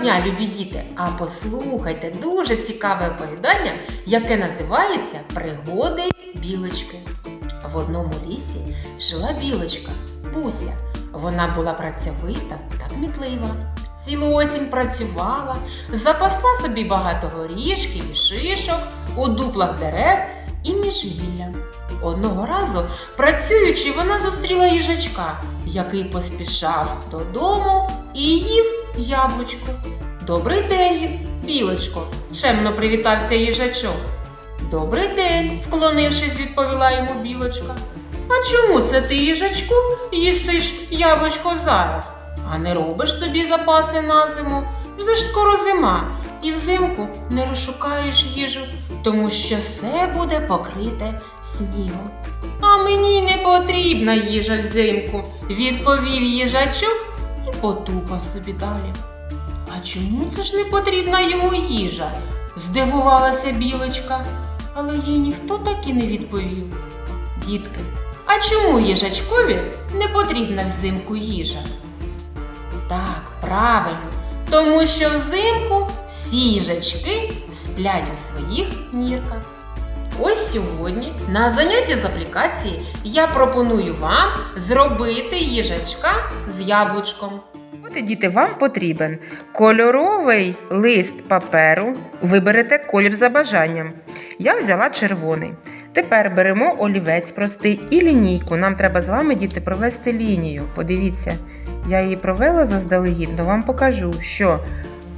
дня, любі діти! А послухайте дуже цікаве оповідання, яке називається Пригоди білочки. В одному лісі жила білочка Буся. Вона була працьовита та кмітлива. Цілу осінь працювала, запасла собі багато горішків і шишок у дуплах дерев і міжгілля. Одного разу, працюючи, вона зустріла їжачка, який поспішав додому і їв яблучко. Добрий день, білочко, чемно привітався їжачок. Добрий день, вклонившись, відповіла йому білочка. А чому це ти, їжачку, їсиш яблучко зараз? А не робиш собі запаси на зиму? Вже ж скоро зима, і взимку не розшукаєш їжу, тому що все буде покрите снігом. А мені не потрібна їжа взимку, відповів їжачок і потупав собі далі. А чому це ж не потрібна йому їжа? здивувалася білочка, але їй ніхто так і не відповів. Дітки, а чому їжачкові не потрібна взимку їжа? Так, правильно, тому що взимку всі їжачки сплять у своїх нірках. Ось сьогодні на занятті з аплікації я пропоную вам зробити їжачка з яблучком. От, діти, вам потрібен кольоровий лист паперу. Виберете колір за бажанням. Я взяла червоний. Тепер беремо олівець простий і лінійку. Нам треба з вами, діти, провести лінію. Подивіться, я її провела заздалегідь, але вам покажу, що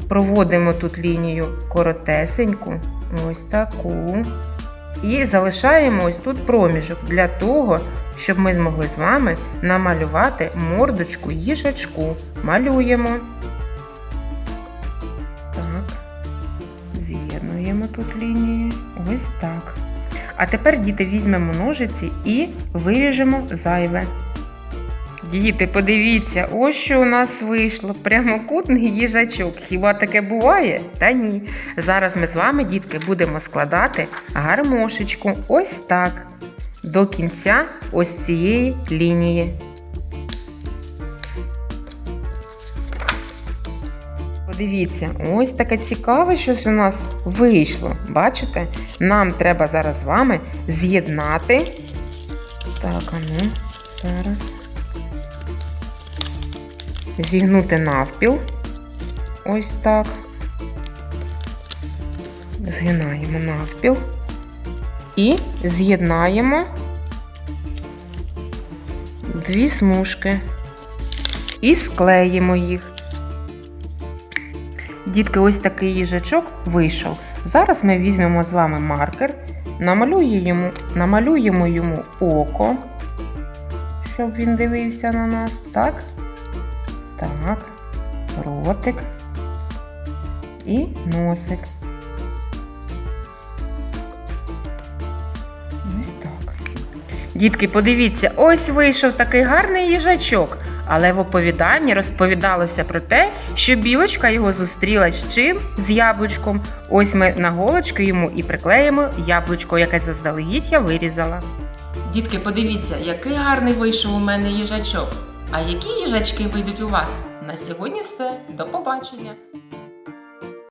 проводимо тут лінію коротесеньку, ось таку. І залишаємо ось тут проміжок для того, щоб ми змогли з вами намалювати мордочку їжачку. Малюємо. Так. З'єднуємо тут лінії. Ось так. А тепер, діти, візьмемо ножиці і виріжемо зайве. Діти, подивіться, ось що у нас вийшло. Прямокутний їжачок. Хіба таке буває? Та ні. Зараз ми з вами, дітки, будемо складати гармошечку. Ось так. До кінця ось цієї лінії. Подивіться, ось таке цікаве щось у нас вийшло. Бачите? Нам треба зараз з вами з'єднати. Так, а ну, зараз. Зігнути навпіл. Ось так. Згинаємо навпіл. І з'єднаємо дві смужки. І склеїмо їх. Дітки, ось такий їжачок вийшов. Зараз ми візьмемо з вами маркер, намалюємо намалюємо йому око, щоб він дивився на нас. Так. Так, ротик і носик. Ось так. Дітки, подивіться, ось вийшов такий гарний їжачок. Але в оповіданні розповідалося про те, що білочка його зустріла з чим? З яблучком. Ось ми на голочку йому і приклеїмо яблучко, яке заздалегідь я вирізала. Дітки, подивіться, який гарний вийшов у мене їжачок. А які їжачки вийдуть у вас? На сьогодні все. До побачення!